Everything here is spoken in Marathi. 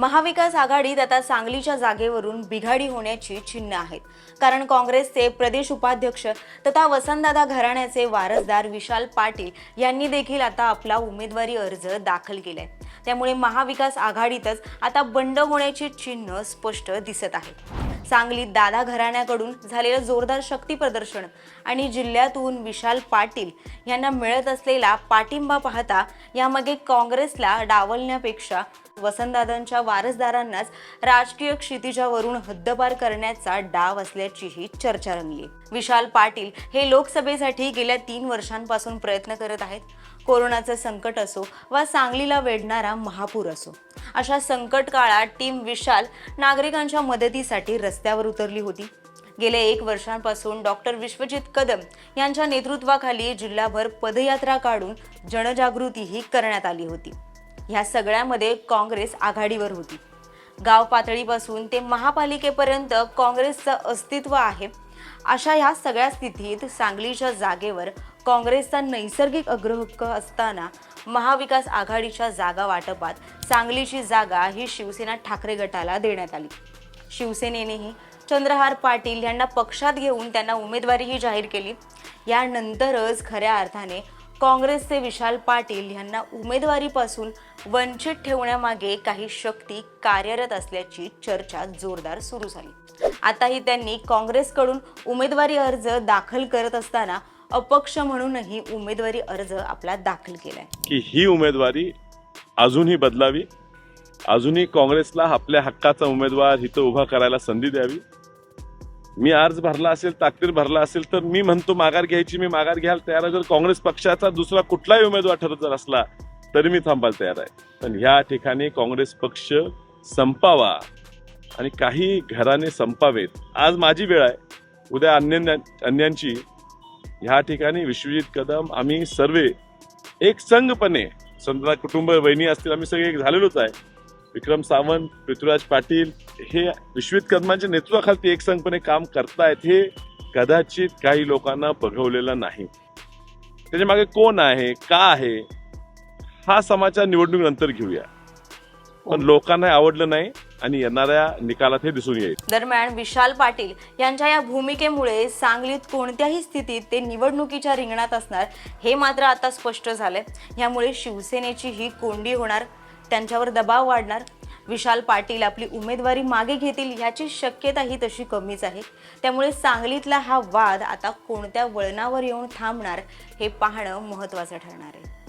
महाविकास आघाडीत आता सांगलीच्या जागेवरून बिघाडी होण्याची चिन्ह आहेत. कारण काँग्रेसचे प्रदेश उपाध्यक्ष तथा वसंतदादा घराण्याचे वारसदार विशाल पाटील यांनी देखील आता आपला उमेदवारी अर्ज दाखल केलाय. त्यामुळे महाविकास आघाडीतच आता बंड होण्याची चिन्ह स्पष्ट दिसत आहे. सांगलीत दादा घराण्याकडून झालेलं जोरदार शक्ती प्रदर्शन आणि जिल्ह्यातून विशाल पाटील यांना मिळत असलेला पाठिंबा पाहता यामागे काँग्रेसला डावलण्यापेक्षा वसंतदादांच्या वारसदारांनाच राजकीय क्षितिजावरून हद्दपार करण्याचा डाव असल्याचीही चर्चा रंगली. विशाल पाटील हे लोकसभेसाठी गेल्या तीन वर्षांपासून प्रयत्न करत आहेत. कोरोनाचं संकट असो वा सांगलीला वेढणारा महापूर असो अशा संकट काळात टीम विशाल नागरिकांच्या मदतीसाठी रस्त्यावर उतरली होती. गेल्या एक वर्षांपासून डॉक्टर विश्वजित कदम यांच्या नेतृत्वाखाली जिल्हाभर पदयात्रा काढून जनजागृतीही करण्यात आली होती. ह्या सगळ्यामध्ये काँग्रेस आघाडीवर होती. गाव पातळीपासून ते महापालिकेपर्यंत काँग्रेसचं अस्तित्व आहे. अशा ह्या सगळ्या स्थितीत सांगलीच्या जागेवर काँग्रेसचा नैसर्गिक अग्रहक्क असताना महाविकास आघाडीच्या जागा वाटपात सांगलीची जागा ही शिवसेना ठाकरे गटाला देण्यात आली. शिवसेनेनेही चंद्रहार पाटील यांना पक्षात घेऊन त्यांना उमेदवारीही जाहीर केली. यानंतरच खऱ्या अर्थाने काँग्रेसचे विशाल पाटील यांना उमेदवारीपासून वंचित ठेवण्यामागे काही शक्ती कार्यरत असल्याची चर्चा जोरदार सुरू झाली. आताही त्यांनी काँग्रेसकडून उमेदवारी अर्ज दाखल करत असताना अपक्ष म्हणूनही उमेदवारी अर्ज आपला दाखल केलाय. की ही उमेदवारी अजूनही बदलावी अजूनही काँग्रेसला आपल्या हक्काचा उमेदवार इथं उभा करायला संधी द्यावी मी अर्ज भरला असेल ताकदीर भरला असेल तर मी म्हणतो माघार घ्यायची मी माघार घ्यायला तयार आहे. जर काँग्रेस पक्षाचा दुसरा कुठलाही उमेदवार ठरत जर असला तरी मी थांबायला तयार आहे. पण ह्या ठिकाणी काँग्रेस पक्ष संपावा आणि काही घराने संपावेत. आज माझी वेळ आहे. उद्या अन्य अन्यांची. ह्या ठिकाणी विश्वजित कदम आम्ही सर्वे एक संघपणे समजा कुटुंब वहिनी असतील आम्ही सगळे एक झालेलोच आहे. विक्रम सावंत पृथ्वीराज पाटील हे विश्वित कदमांच्या नेतृत्वाखाली एक संघपणे काम करतायत हे कदाचित काही लोकांना बघवलेलं नाही. त्याच्यामागे कोण आहे का आहे हा समाचार निवडणूक नंतर घेऊया. पण लोकांना आवडलं नाही आणि येणाऱ्या निकालात हे दिसून येईल. दरम्यान विशाल पाटील यांच्या या भूमिकेमुळे सांगलीत कोणत्याही स्थितीत ते निवडणुकीच्या रिंगणात असणार हे मात्र आता स्पष्ट झालंय. यामुळे शिवसेनेची ही कोंडी होणार त्यांच्यावर दबाव वाढणार. विशाल पाटील आपली उमेदवारी मागे घेतील याची शक्यताही तशी कमीच आहे. त्यामुळे सांगलीतला हा वाद आता कोणत्या वळणावर येऊन थांबणार हे पाहणं महत्त्वाचं ठरणार आहे.